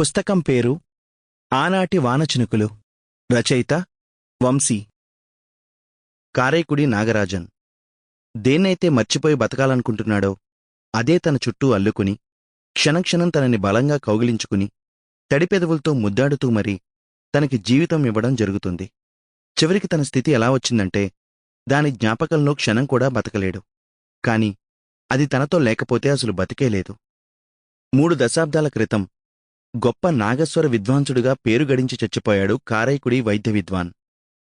పుస్తకం పేరు ఆనాటి వానచినుకులు. రచయిత వంశీ. కారైకుడి నాగరాజన్. దేన్నైతే మర్చిపోయి బతకాలనుకుంటున్నాడో అదే తన చుట్టూ అల్లుకుని క్షణక్షణం తనని బలంగా కౌగిలించుకుని తడిపెదవులతో ముద్దాడుతూ మరీ తనకి జీవితం ఇవ్వడం జరుగుతుంది. చివరికి తన స్థితి ఎలా వచ్చిందంటే దాని జ్ఞాపకంలో క్షణం కూడా బతకలేడు. కాని అది తనతో లేకపోతే అసలు బతికేలేదు. మూడు దశాబ్దాల క్రితం గొప్ప నాగస్వర విద్వాంసుడుగా పేరు గడించి చచ్చిపోయాడు కారైకుడి వైద్య విద్వాన్.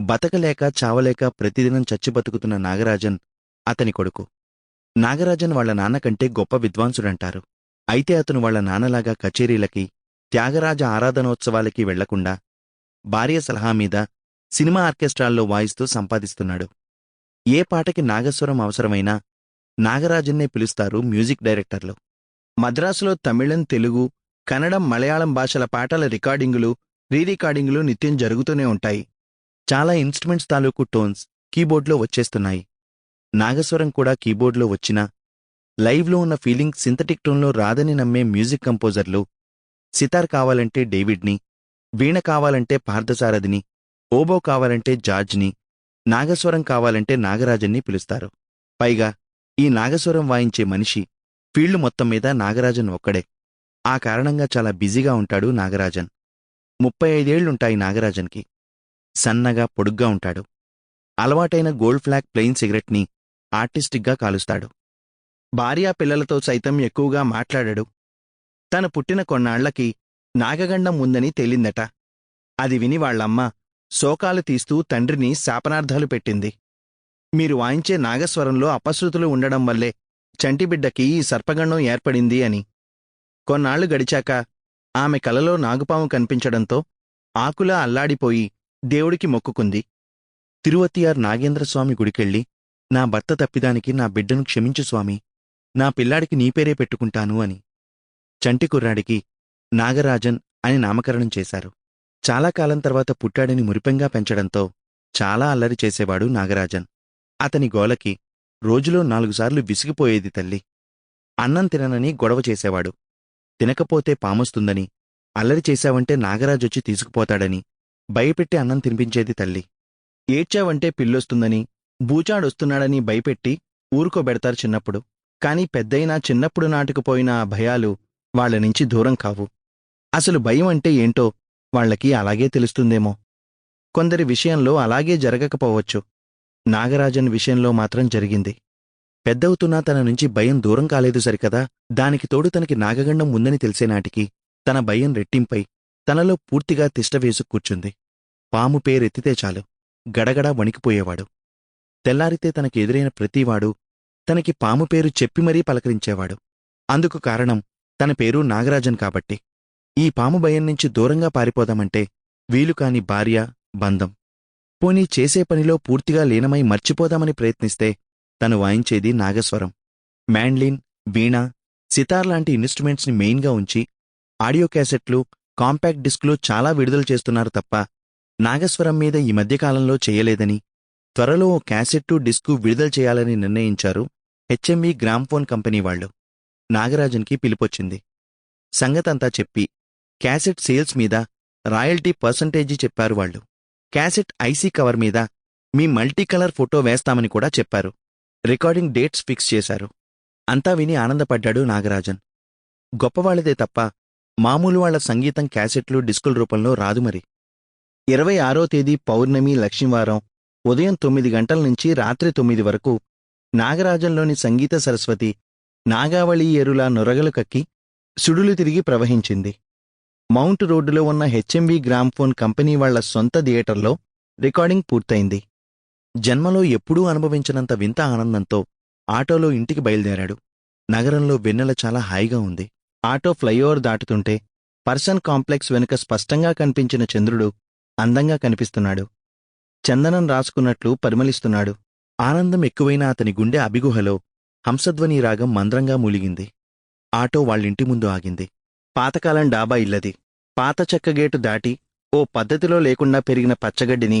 బతకలేక చావలేక ప్రతిదినం చచ్చి బతుకుతున్న నాగరాజన్ అతని కొడుకు. నాగరాజన్ వాళ్ళ నాన్న కంటే గొప్ప విద్వాంసుడంటారు. అయితే అతను వాళ్ళ నాన్నలాగా కచేరీలకి త్యాగరాజ ఆరాధనోత్సవాలకి వెళ్ళకుండా భార్య సలహా మీద సినిమా ఆర్కెస్ట్రాల్లో వాయిస్తూ సంపాదిస్తున్నాడు. ఏ పాటకి నాగస్వరం అవసరమైనా నాగరాజన్నే పిలుస్తారు మ్యూజిక్ డైరెక్టర్లు. మద్రాసులో తమిళం తెలుగు కన్నడం మలయాళం భాషల పాటల రికార్డింగులు రీ రికార్డింగులు నిత్యం జరుగుతూనే ఉంటాయి. చాలా ఇన్స్ట్రుమెంట్స్ తాలూకు టోన్స్ కీబోర్డ్లో వచ్చేస్తున్నాయి. నాగస్వరం కూడా కీబోర్డ్లో వచ్చినా లైవ్లో ఉన్న ఫీలింగ్ సింథటిక్ టోన్లో రాదని నమ్మే మ్యూజిక్ కంపోజర్లు సితార్ కావాలంటే డేవిడ్ని వీణ కావాలంటే పార్థసారథిని ఓబో కావాలంటే జార్జ్ని నాగస్వరం కావాలంటే నాగరాజన్ని పిలుస్తారు. పైగా ఈ నాగస్వరం వాయించే మనిషి ఫీల్డ్ మొత్తం మీద నాగరాజన్ ఒక్కడే. ఆ కారణంగా చాలా బిజీగా ఉంటాడు నాగరాజన్. ముప్పై ఐదేళ్ళుంటాయి నాగరాజన్కి. సన్నగా పొడుగ్గా ఉంటాడు. అలవాటైన గోల్డ్ ఫ్లాగ్ ప్లెయిన్ సిగరెట్ని ఆర్టిస్టిక్గా కాలుస్తాడు. భార్యా పిల్లలతో సైతం ఎక్కువగా మాట్లాడడు. తను పుట్టిన కొన్నాళ్ళకి నాగగండం ఉందని తేలిందట. అది విని వాళ్ళమ్మ శోకాలు తీస్తూ తండ్రిని శాపనార్థాలు పెట్టింది. మీరు వాయించే నాగస్వరంలో అపశృతులు ఉండడం వల్లే చంటిబిడ్డకి ఈ సర్పగండం ఏర్పడింది అని. కొన్నాళ్ళు గడిచాక ఆమె కలలో నాగుపాము కనిపించడంతో ఆకులా అల్లాడిపోయి దేవుడికి మొక్కుకుంది. తిరువతియార్ నాగేంద్రస్వామి గుడికెళ్ళి నా భర్త తప్పిదానికి నా బిడ్డను క్షమించు స్వామి నా పిల్లాడికి నీ పేరే పెట్టుకుంటాను అని. చంటి కుర్రాడికి నాగరాజన్ అని నామకరణం చేశారు. చాలా కాలం తర్వాత పుట్టాడిని మురిపెంగా పెంచడంతో చాలా అల్లరి చేసేవాడు నాగరాజన్. అతని గోలకి రోజులో నాలుగుసార్లు విసిగిపోయేది తల్లి. అన్నం తిననని గొడవ చేసేవాడు. తినకపోతే పామొస్తుందని అల్లరి చేశావంటే నాగరాజొచ్చి తీసుకుపోతాడని భయపెట్టి అన్నం తినిపించేది తల్లి. ఏడ్చావంటే పిల్లొస్తుందని బూచాడొస్తున్నాడని భయపెట్టి ఊరుకోబెడతారు చిన్నప్పుడు. కాని పెద్దయినా చిన్నప్పుడు నాటుకుపోయిన ఆ భయాలు వాళ్ళ నుంచి దూరం కావు. అసలు భయం అంటే ఏంటో వాళ్ళకి అలాగే తెలుస్తుందేమో. కొందరి విషయంలో అలాగే జరగకపోవచ్చు. నాగరాజన్ విషయంలో మాత్రం జరిగింది. పెద్దవుతున్నా తన నుంచి భయం దూరం కాలేదు సరికదా? దానికి తోడు తనకి నాగగండం ఉందని తెలిసేనాటికి తన భయం రెట్టింపై తనలో పూర్తిగా తిష్టవేసు కూర్చుంది. పాము పేరెత్తితే చాలు. గడగడా వణికిపోయేవాడు. తెల్లారితే తనకి ఎదురైన ప్రతివాడు తనకి పాము పేరు చెప్పి మరీ పలకరించేవాడు. అందుకు కారణం తన పేరు నాగరాజన్ కాబట్టి. ఈ పాము భయం నుంచి దూరంగా పారిపోదామంటే వీలుకాని భార్య బంధం. పోనీ చేసే పనిలో పూర్తిగా లీనమై మర్చిపోదామని ప్రయత్నిస్తే తను వాయించేది నాగస్వరం. మ్యాండ్లిన్ వీణ సితార్ లాంటి ఇన్స్ట్రుమెంట్స్ని మెయిన్గా ఉంచి ఆడియో క్యాసెట్లు కాంపాక్ట్ డిస్క్లు చాలా విడుదల చేస్తున్నారు తప్ప నాగస్వరం మీద ఈ మధ్యకాలంలో చేయలేదని త్వరలో ఓ క్యాసెట్టు డిస్కు విడుదల చేయాలని నిర్ణయించారు హెచ్ఎంఈ గ్రామ్ఫోన్ కంపెనీ వాళ్ళు. నాగరాజన్కి పిలిపొచ్చింది. సంగతంతా చెప్పి క్యాసెట్ సేల్స్ మీద రాయల్టీ పర్సంటేజీ చెప్పారు వాళ్ళు. క్యాసెట్ ఐసీ కవర్ మీద మీ మల్టీ కలర్ ఫోటో వేస్తామని కూడా చెప్పారు. రికార్డింగ్ డేట్స్ ఫిక్స్ చేశారు. అంతా విని ఆనందపడ్డాడు నాగరాజన్. గొప్పవాళ్ళదే తప్ప మామూలు వాళ్ళ సంగీతం క్యాసెట్లు డిస్కుల రూపంలో రాదు మరి. ఇరవై ఆరో తేదీ పౌర్ణమి లక్ష్మీవారం ఉదయం తొమ్మిది గంటల నుంచి రాత్రి తొమ్మిది వరకు నాగరాజంలోని సంగీత సరస్వతి నాగావళి ఎరులా నొరగలు కక్కి సుడులు తిరిగి ప్రవహించింది. మౌంట్ రోడ్డులో ఉన్న హెచ్ఎంవి గ్రామ్ఫోన్ కంపెనీ వాళ్ళ సొంత థియేటర్లో రికార్డింగ్ పూర్తయింది. జన్మలో ఎప్పుడూ అనుభవించినంత వింత ఆనందంతో ఆటోలో ఇంటికి బయలుదేరాడు. నగరంలో వెన్నెల చాలా హాయిగా ఉంది. ఆటో ఫ్లైఓవర్ దాటుతుంటే పర్సన్ కాంప్లెక్స్ వెనుక స్పష్టంగా కనిపించిన చంద్రుడు అందంగా కనిపిస్తున్నాడు. చందనం రాసుకున్నట్లు పరిమళిస్తున్నాడు. ఆనందం ఎక్కువైన అతని గుండె అభిగుహలో హంసధ్వని రాగం మంద్రంగా మూలిగింది. ఆటో వాళ్ళింటి ముందు ఆగింది. పాతకాలం డాబా ఇల్లది. పాత చెక్కగేటు దాటి ఓ పద్ధతిలో లేకుండా పెరిగిన పచ్చగడ్డిని